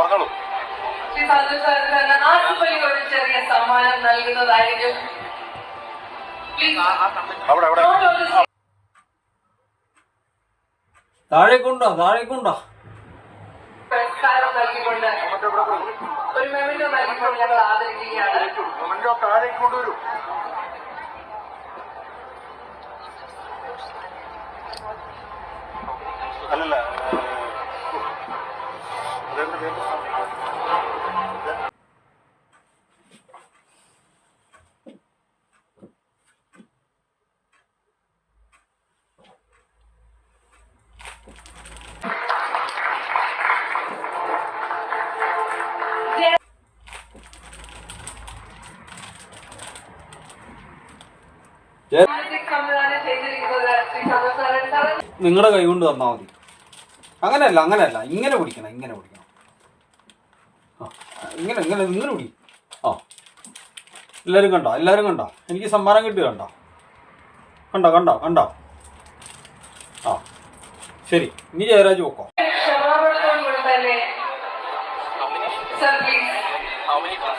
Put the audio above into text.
പറഞ്ഞോളൂ. ശ്രീ സന്തോഷ് സാറിന് തന്നെ. ഒരു ചെറിയ സമ്മാനം നൽകുന്നതായിരിക്കും. പ്ലീസ് അവിടെ അവിടെ. നോട്ട് ഓൺലി താഴേക്കുണ്ടോ താഴേക്കുണ്ടോ പുരസ്കാരം നൽകിക്കൊണ്ട്. ഒരു മെമ്മന്റോ നൽകിക്കൊണ്ട് ഞങ്ങൾ ആദരിക്കുകയാണ്. മൊമെന്റോ സാറ് നിങ്ങളുടെ കൈ കൊണ്ട് തന്നാൽ മതി. അങ്ങനെയല്ല അങ്ങനെയല്ല. ഇങ്ങനെ പിടിക്കണം ഇങ്ങനെ പിടിക്കണം ആ ഇങ്ങനെ ഇങ്ങനെ ഇങ്ങനെ പിടി ആ. എല്ലാവരും കണ്ടോ? എല്ലാവരും കണ്ടോ? എനിക്ക് സമ്മാനം കിട്ടി കണ്ടോ? കണ്ടോ കണ്ടോ കണ്ടോ? ആ. ശരി ഇനി ജയരാജ് പൊക്കോ.